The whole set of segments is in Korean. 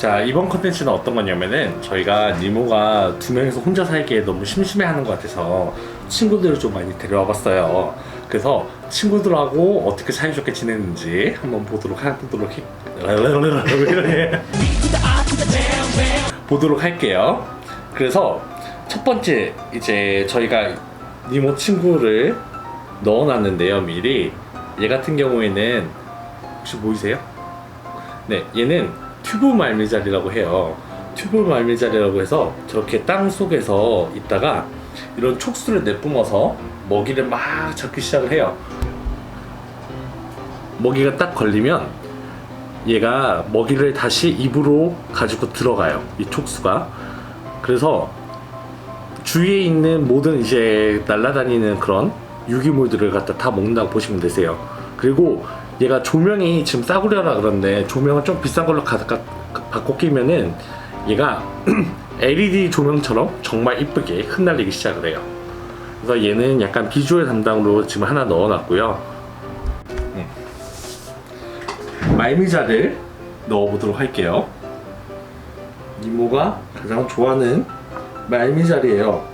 자 이번 컨텐츠는 어떤 거냐면은 저희가 니모가 두 명이서 혼자 살기에 너무 심심해하는 것 같아서 친구들을 좀 많이 데려와 봤어요. 그래서 친구들하고 어떻게 사이좋게 지내는지 한번 보도록 하, 보도록 해, 보도록 할게요. 그래서 첫 번째 이제 저희가 니모 친구를 넣어놨는데요 미리 얘 같은 경우에는 혹시 보이세요? 네, 얘는 튜브 말미잘이라고 해요. 튜브 말미잘이라고 해서 저렇게 땅 속에서 있다가 이런 촉수를 내뿜어서 먹이를 막 잡기 시작을 해요. 먹이가 딱 걸리면 얘가 먹이를 다시 입으로 가지고 들어가요. 이 촉수가. 그래서 주위에 있는 모든 이제 날아다니는 그런 유기물들을 갖다 다 먹는다고 보시면 되세요. 그리고 얘가 조명이 지금 싸구려라 그런데 조명을 좀 비싼 걸로 가, 가, 바꿔 끼면은 얘가 LED 조명처럼 정말 이쁘게 흩날리기 시작을 해요. 그래서 얘는 약간 비주얼 담당으로 지금 하나 넣어놨고요. 음. 말미잘을 넣어보도록 할게요. 이모가 가장 좋아하는 말미잘이에요.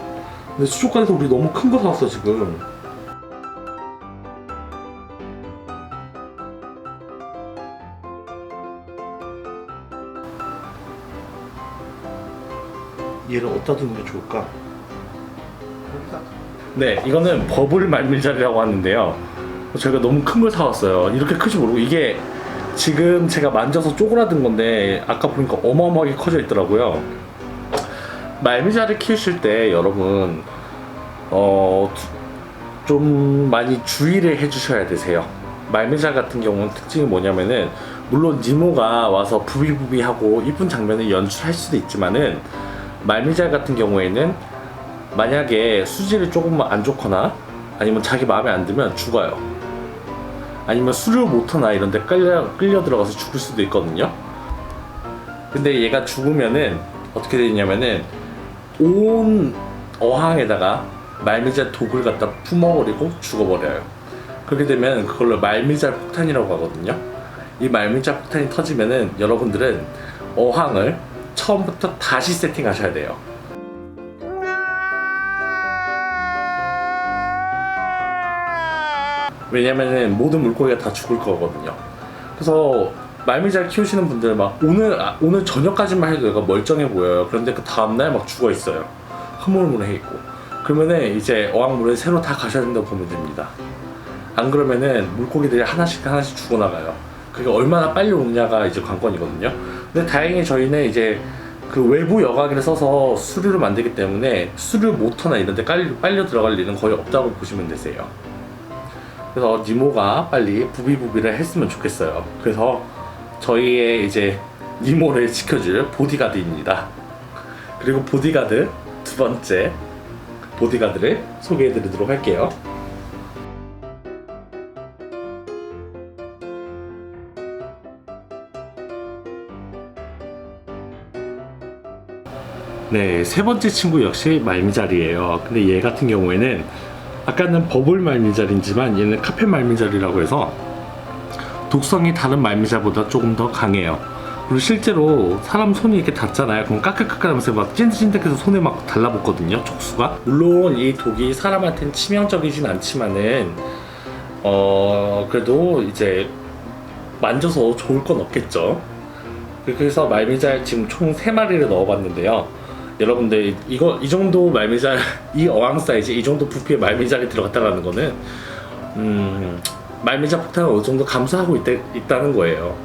근데 수족관에서 우리 너무 큰 거 사왔어 지금. 얘를 어디다 두는 게 좋을까? 네, 이거는 버블 말밀잘이라고 하는데요. 저희가 너무 큰 걸 사왔어요. 이렇게 클지 모르고 이게 지금 제가 만져서 쪼그라든 건데 아까 보니까 어마어마하게 커져 있더라고요. 말미잘을 키우실 때 여러분 어, 좀 많이 주의를 해주셔야 되세요. 말미잘 같은 경우는 특징이 뭐냐면은 물론 니모가 와서 부비부비하고 이쁜 장면을 연출할 수도 있지만은 말미잘 같은 경우에는 만약에 수질이 조금 안 좋거나 아니면 자기 마음에 안 들면 죽어요. 아니면 술을 못하나 이런 데 끌려, 끌려 들어가서 죽을 수도 있거든요. 근데 얘가 죽으면은 어떻게 되냐면은 온 어항에다가 말미잘 독을 갖다 품어버리고 죽어버려요. 그렇게 되면 그걸로 말미잘 폭탄이라고 하거든요. 이 말미잘 폭탄이 터지면은 여러분들은 어항을 처음부터 다시 세팅하셔야 돼요. 왜냐면은 모든 물고기가 다 죽을 거거든요. 그래서 말미 잘 키우시는 분들 막 오늘 아, 오늘 저녁까지만 해도 얘가 멀쩡해 보여요. 그런데 그 다음 날 막 죽어 있어요. 흐물흐물해 있고. 그러면은 이제 어항물을 새로 다 가셔야 된다고 보면 됩니다. 안 그러면은 물고기들이 하나씩 하나씩 죽어나가요. 그게 얼마나 빨리 오느냐가 이제 관건이거든요. 근데 다행히 저희는 이제 그 외부 여과기를 써서 수류를 만들기 때문에 수류 모터나 이런 데 빨리, 빨려 들어갈 일은 거의 없다고 보시면 되세요. 그래서 니모가 빨리 부비부비를 했으면 좋겠어요. 그래서 저희의 이제 니모를 지켜줄 보디가드입니다. 그리고 보디가드 두 번째 보디가드를 소개해 드리도록 할게요. 네, 세 번째 친구 역시 말미잘이에요. 근데 얘 같은 경우에는 아까는 버블 말미잘이지만 얘는 카페 말미잘이라고 해서 독성이 다른 말미잘보다 조금 더 강해요. 그리고 실제로 사람 손이 이렇게 닿잖아요. 그럼 까끌까끌하면서 막 찐득찐득해서 손에 막 달라붙거든요. 촉수가. 물론 이 독이 사람한테는 치명적이진 않지만은 어 그래도 이제 만져서 좋을 건 없겠죠. 그래서 말미잘 지금 총 3마리를 넣어봤는데요. 여러분들 이거 이 정도 말미잘 이 어항 사이즈 이 정도 부피의 말미잘이 들어갔다라는 거는 음, 말미잘 폭탄을 어느 정도 감수하고 있다, 있다는 거예요.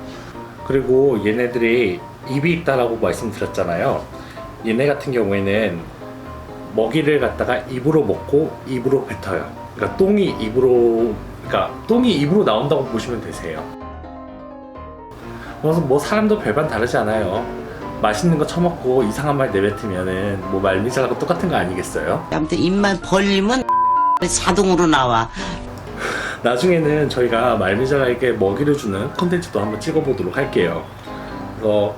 그리고 얘네들이 입이 있다라고 말씀드렸잖아요. 얘네 같은 경우에는 먹이를 갖다가 입으로 먹고 입으로 뱉어요. 그러니까 똥이 입으로 그러니까 똥이 입으로 나온다고 보시면 되세요. 그래서 뭐 사람도 별반 다르지 않아요. 맛있는 거 처먹고 이상한 말 내뱉으면은 뭐 말미잘하고 똑같은 거 아니겠어요? 아무튼 입만 벌리면 자동으로 나와. 나중에는 저희가 말미잘에게 먹이를 주는 컨텐츠도 한번 찍어보도록 할게요. 그래서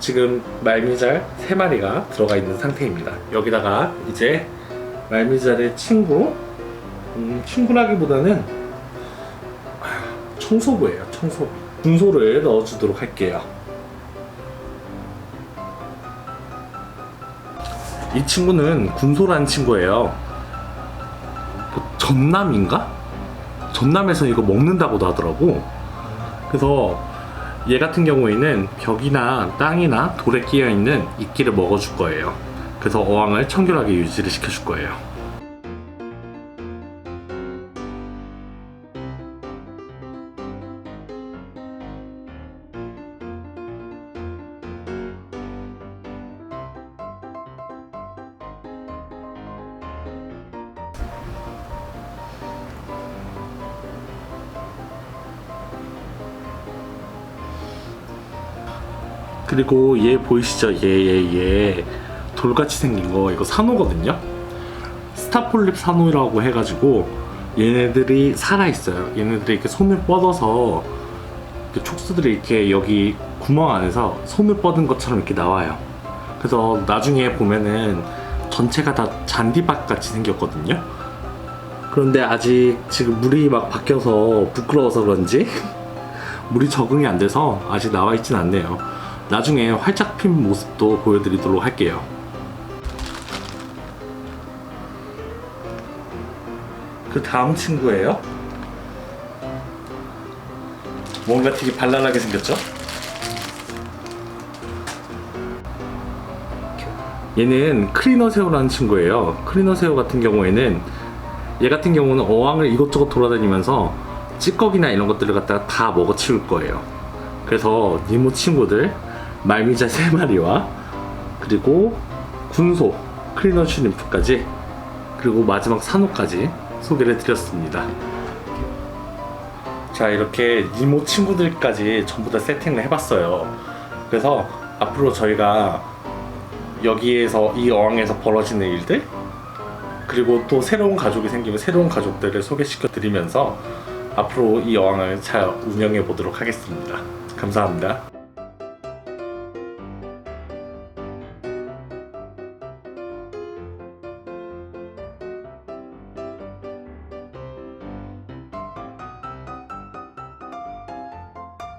지금 말미잘 3마리가 들어가 있는 상태입니다. 여기다가 이제 말미잘의 친구, 음, 친구라기보다는 청소부예요, 청소부. 분소를 넣어주도록 할게요. 이 친구는 군소라는 친구예요. 뭐 전남인가? 전남에서 이거 먹는다고도 하더라고. 그래서 얘 같은 경우에는 벽이나 땅이나 돌에 끼어 있는 이끼를 먹어줄 거예요. 그래서 어항을 청결하게 유지를 시켜줄 거예요. 그리고 얘 보이시죠? 얘, 얘, 얘. 돌같이 생긴 거, 이거 산호거든요? 스타폴립 산호라고 해가지고, 얘네들이 살아있어요. 얘네들이 이렇게 손을 뻗어서, 이렇게 촉수들이 이렇게 여기 구멍 안에서 손을 뻗은 것처럼 이렇게 나와요. 그래서 나중에 보면은 전체가 다 잔디밭 같이 생겼거든요? 그런데 아직 지금 물이 막 바뀌어서 부끄러워서 그런지 물이 적응이 안 돼서 아직 나와 있진 않네요. 나중에 활짝 핀 모습도 보여드리도록 할게요. 그 다음 친구예요. 뭔가 되게 발랄하게 생겼죠? 얘는 크리너 새우라는 친구예요. 크리너 새우 같은 경우에는 얘 같은 경우는 어항을 이것저것 돌아다니면서 찌꺼기나 이런 것들을 갖다가 다 먹어치울 거예요. 그래서 니모 친구들 말미잘 세 마리와 그리고 군소 클리너 슈림프까지 그리고 마지막 산호까지 소개를 드렸습니다. 자 이렇게 니모 친구들까지 전부 다 세팅을 해봤어요. 그래서 앞으로 저희가 여기에서 이 어항에서 벌어지는 일들 그리고 또 새로운 가족이 생기면 새로운 가족들을 소개시켜 드리면서 앞으로 이 어항을 잘 운영해 보도록 하겠습니다. 감사합니다.